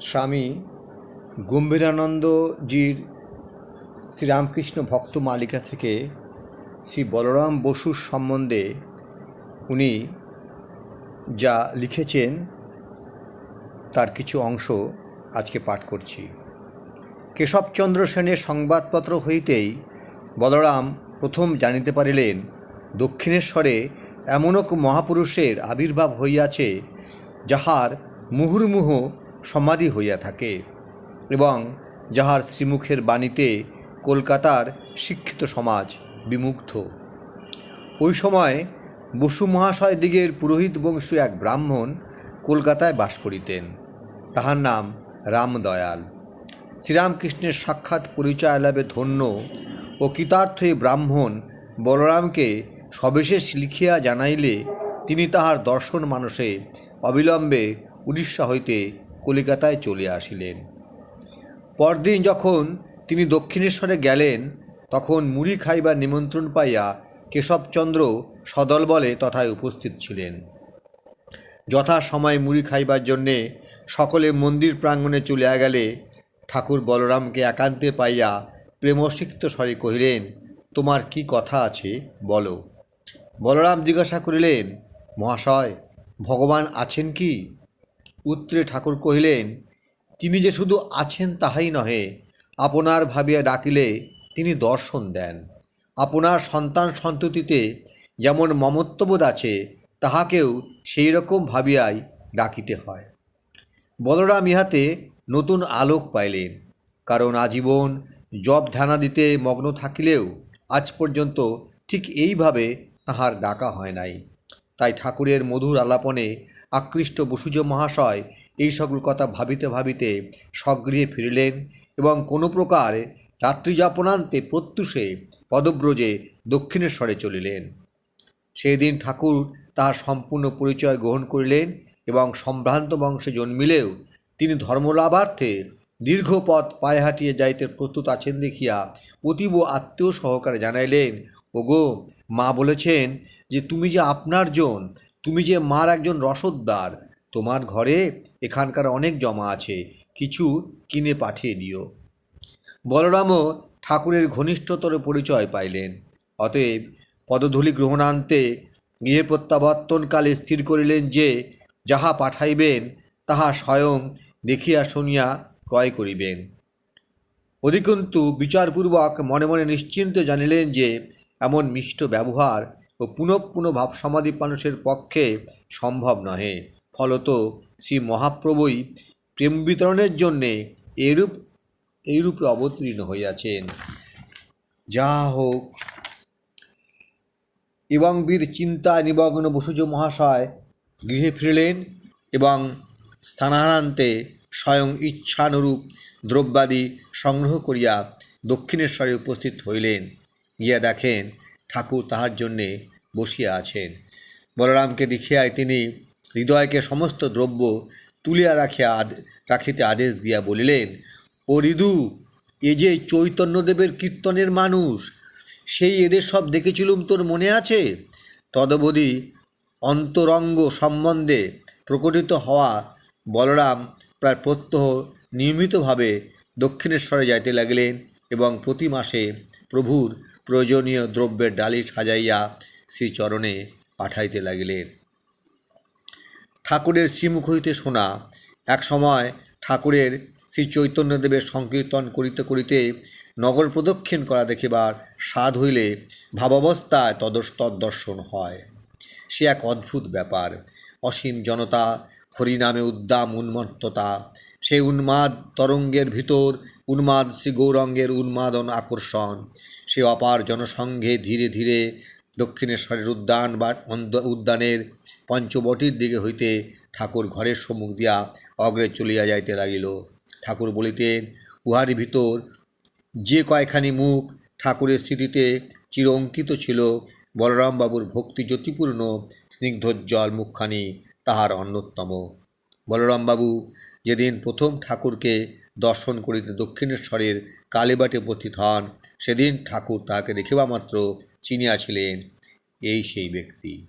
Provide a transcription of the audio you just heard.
স্বামী গম্ভীরানন্দজির শ্রীরামকৃষ্ণ ভক্ত মালিকা থেকে শ্রী বলরাম বসুর সম্বন্ধে উনি যা লিখেছেন, তার কিছু অংশ আজকে পাঠ করছি। কেশবচন্দ্র সেনের সংবাদপত্র হইতেই বলরাম প্রথম জানিতে পারিলেন, দক্ষিণেশ্বরে এমন এক মহাপুরুষের আবির্ভাব হইয়াছে, যাহার মুহুর্মুহ সমাধি হইয়া থাকে এবং যাহার শ্রীমুখের বাণীতে কলকাতার শিক্ষিত সমাজ বিমুগ্ধ। ওই সময় বসু মহাশয় দিগের পুরোহিত বংশী এক ব্রাহ্মণ কলকাতায় বাস করিতেন। তাহার নাম রামদয়াল। শ্রীরামকৃষ্ণের সাক্ষাৎ পরিচয় লাভে ধন্য ও কৃতার্থ ব্রাহ্মণ বলরামকে সবিশেষ লিখিয়া জানাইলে তিনি তাহার দর্শন মানসে অবিলম্বে উড়িষ্যা হইতে কলিকাতায় চলে আসিলেন। পরদিন যখন তিনি দক্ষিণেশ্বরে গেলেন, তখন মুড়ি খাইবার নিমন্ত্রণ পাইয়া কেশবচন্দ্র সদলবলে তথায় উপস্থিত ছিলেন। যথা সময় মুড়ি খাইবার জন্যে সকলে মন্দির প্রাঙ্গণে চলিয়া গেলে ঠাকুর বলরামকে একান্তে পাইয়া প্রেমসিক্ত স্বরে কহিলেন, তোমার কি কথা আছে, বলো। বলরাম জিজ্ঞাসা করিলেন, মহাশয়, ভগবান আছেন কি? উত্তরে ঠাকুর কহিলেন, তিনি যে শুধু আছেন তাহাই নহে, আপনার ভাবিয়া ডাকিলে তিনি দর্শন দেন। আপনার সন্তান সন্ততিতে যেমন মমত্ববোধ আছে, তাহাকেও সেই রকম ভাবিয়াই ডাকিতে হয়। বলরাম ইহাতে নতুন আলোক পাইলেন, কারণ আজীবন জব ধ্যানা দিতে মগ্ন থাকিলেও আজ পর্যন্ত ঠিক এইভাবে তাহার ডাকা হয় নাই। তাই ঠাকুরের মধুর আলাপনে আকৃষ্ট বসুজ মহাশয় এই সকল কথা ভাবিতে ভাবিতে স্বগৃহে ফিরিলেন এবং কোনো প্রকার রাত্রিযাপনান্তে প্রত্যুষে পদব্রজে দক্ষিণেশ্বরে চলিলেন। সেই দিন ঠাকুর তাহার সম্পূর্ণ পরিচয় গ্রহণ করিলেন এবং সম্ভ্রান্ত বংশে জন্মিলেও তিনি ধর্মলাভার্থে দীর্ঘ পথ পায়ে হাঁটিয়ে যাইতে প্রস্তুত আছেন দেখিয়া অতীব আত্মীয় সহকারে জানাইলেন ওগো, মা বলেছেন যে, তুমি যে আপনার জন, তুমি যে মার একজন রসদদার, তোমার ঘরে এখানকার অনেক জমা আছে, কিছু কিনে পাঠিয়ে দিও। বলরামও ঠাকুরের ঘনিষ্ঠতর পরিচয় পাইলেন। অতএব পদধূলি গ্রহণান্তে গৃহে প্রত্যাবর্তনকালে স্থির করিলেন যে, যাহা পাঠাইবেন, তাহা স্বয়ং দেখিয়া শুনিয়া ক্রয় করিবেন। অধিকন্তু বিচারপূর্বক মনে মনে নিশ্চিন্ত জানিলেন যে এমন মিষ্ট ব্যবহার ও পুনঃ পুনঃ ভাব সমাধি মানুষের পক্ষে সম্ভব নহে। ফলত শ্রী মহাপ্রভুই প্রেম বিতরণের জন্যে এরূপ এইরূপে অবতীর্ণ হইয়াছেন। যা হোক। এবং বীর চিন্তায় নিমগ্ন বসুজ মহাশয় গৃহে ফিরিলেন এবং স্থানাহারান্তে স্বয়ং ইচ্ছানুরূপ দ্রব্যাদি সংগ্রহ করিয়া দক্ষিণেশ্বরে উপস্থিত হইলেন। গিয়া দেখেন, ঠাকুর তাহার জন্যে বসিয়া আছেন। বলরামকে দেখিয়াই তিনি হৃদয়কে সমস্ত দ্রব্য তুলিয়া রাখিয়া রাখিতে আদেশ দিয়া বলিলেন, ও ঋদু এ যে চৈতন্যদেবের কীর্তনের মানুষ, সেই এদের সব দেখেছিলুম তোর মনে আছে? তদবধি অন্তরঙ্গ সম্বন্ধে প্রকটিত হওয়া বলরাম প্রায় প্রত্যহ নিয়মিতভাবে দক্ষিণেশ্বরে যাইতে লাগিলেন এবং প্রতি মাসে প্রভুর প্রয়োজনীয় দ্রব্যের ডালি সাজাইয়া শ্রীচরণে পাঠাইতে লাগিলেন। ঠাকুরের শ্রীমুখ হইতে শোনা, এক সময় ঠাকুরের শ্রী চৈতন্যদেবের সংকীর্তন করিতে করিতে নগর প্রদক্ষিণ করা দেখিবার স্বাদ হইলে ভাবাবস্থায় তদস তদ্দর্শন হয়। সে এক অদ্ভুত ব্যাপার। অসীম জনতা, হরিনামে উদ্দাম উন্মত্ততা সেই উন্মাদ তরঙ্গের ভিতর, উন্মাদ শ্রী গৌরঙ্গের উন্মাদন আকর্ষণ। সে অপার জনসংঘে ধীরে ধীরে দক্ষিণেশ্বরের উদ্যান বা উদ্যানের পঞ্চবটির দিকে হইতে ঠাকুর ঘরের সম্মুখ দিয়া অগ্রে চলিয়া যাইতে লাগিল। ঠাকুর বলিতেন, উহার ভিতর যে কয়খানি মুখ ঠাকুরের স্মৃতিতে চির অঙ্কিত ছিল, বলরামবাবুর ভক্তি জ্যোতিপূর্ণ স্নিগ্ধোজ্জ্বল মুখখানি তাহার অন্যতম। বলরামবাবু যেদিন প্রথম ঠাকুরকে দর্শন করিতে দক্ষিণেশ্বরের কালীবাটে উপস্থিত হন, সেদিন ঠাকুর তাহাকে দেখিবামাত্র চিনিয়াছিলেন। এই সেই ব্যক্তি।